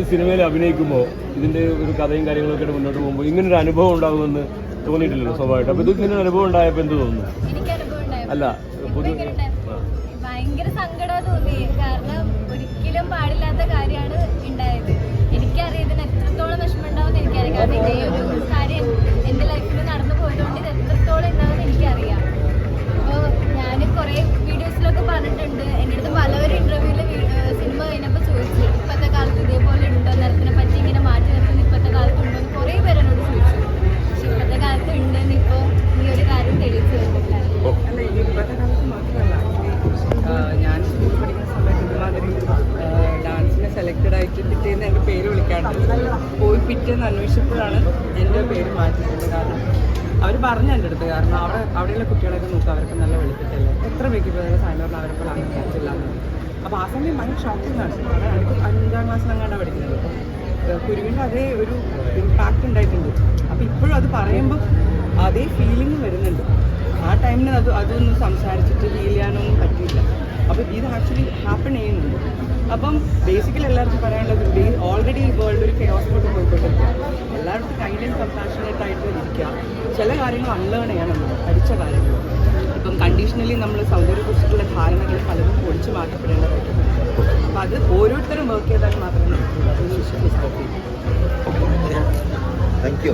ഈ സിനിമയിൽ അഭിനയിക്കുമ്പോൾ ഇതിന്റെ ഒരു കഥയും കാര്യങ്ങളൊക്കെ ആയിട്ട് മുന്നോട്ട് പോകുമ്പോൾ ഇങ്ങനെ ഒരു അനുഭവം ഉണ്ടാകുമെന്ന് തോന്നിയിട്ടില്ലല്ലോ സ്വാഭാവികമായിട്ട്. അപ്പോൾ ഇത് ഇങ്ങനെ ഒരു അനുഭവം ഉണ്ടായപ്പോൾ എന്ത് തോന്നുന്നു. അല്ല പൊതു ഭയങ്കര സങ്കടം തോന്നി. കാരണം ഒരിക്കലും പാടില്ലാത്ത കാര്യമാണ് ഉണ്ടായത്. എനിക്കറിയാം ഇതിന് എത്രത്തോളം വിഷമം ഉണ്ടാവും എനിക്കറിയാം. കാരണം ഇതേ ഒരു കാര്യം എന്റെ ലൈഫിൽ നടന്നു പിറ്റേന്ന് എന്റെ പേര് വിളിക്കാണ്ട്. പോയി പിറ്റേന്ന് അന്വേഷിച്ചപ്പോഴാണ് എന്റെ പേര് മാറ്റിയത് കാരണം അവർ പറഞ്ഞു എന്റെ അടുത്ത് കാരണം അവിടെ അവിടെയുള്ള കുട്ടികളൊക്കെ നോക്കുക അവർക്ക് നല്ല വെളുപ്പിട്ടല്ലേ എത്ര വെക്കുമ്പോഴേ സാധനം അവരെ പോലെ അങ്ങനെ പറ്റില്ല അപ്പോൾ ആ സമയം ഭയങ്കര ഷോക്കിംഗ് ആണ്. അഞ്ചാം ക്ലാസ് ക്ലാസ്സിലെങ്ങാണ്ടാണ് പഠിക്കുന്നത്. കുരുവിന്റെ അതേ ഒരു ഇമ്പാക്റ്റ് ഉണ്ടായിട്ടുണ്ട്. അപ്പോൾ ഇപ്പോഴും അത് പറയുമ്പോൾ അതേ ഫീലിംഗ് വരുന്നുണ്ട്. ആ ടൈമിന് അത് അതൊന്നും സംസാരിച്ചിട്ട് ഫീൽ ചെയ്യാനൊന്നും പറ്റിയില്ല. അപ്പോൾ ഇത് ആക്ച്വലി ഹാപ്പൺ ചെയ്യുന്നുണ്ട്. അപ്പം ബേസിക്കലി എല്ലാവർക്കും പറയാനുള്ളത് ഓൾറെഡി ഈ വേൾഡ് ഒരു കെയോസിലോട്ട് പോയിക്കൊണ്ടിരിക്കുക. എല്ലാവർക്കും കൈൻഡ് ആൻഡ് കമ്പാഷനേറ്റ് ആയിട്ട് ഇരിക്കുക. ചില കാര്യങ്ങൾ അൺലേൺ ചെയ്യണം നമ്മൾ പഠിച്ച കാര്യങ്ങൾ. ഇപ്പം കണ്ടീഷണലി നമ്മൾ സൗന്ദര്യത്തെക്കുറിച്ചിട്ടുള്ള ധാരണകൾ പലതും പൊളിച്ചു മാറ്റപ്പെടേണ്ടതായിട്ടുണ്ട് അപ്പം അത് ഓരോരുത്തരും വർക്ക് ചെയ്താൽ മാത്രമേ നടക്കുള്ളൂ അത് വിശ്വസിക്കും താങ്ക് യു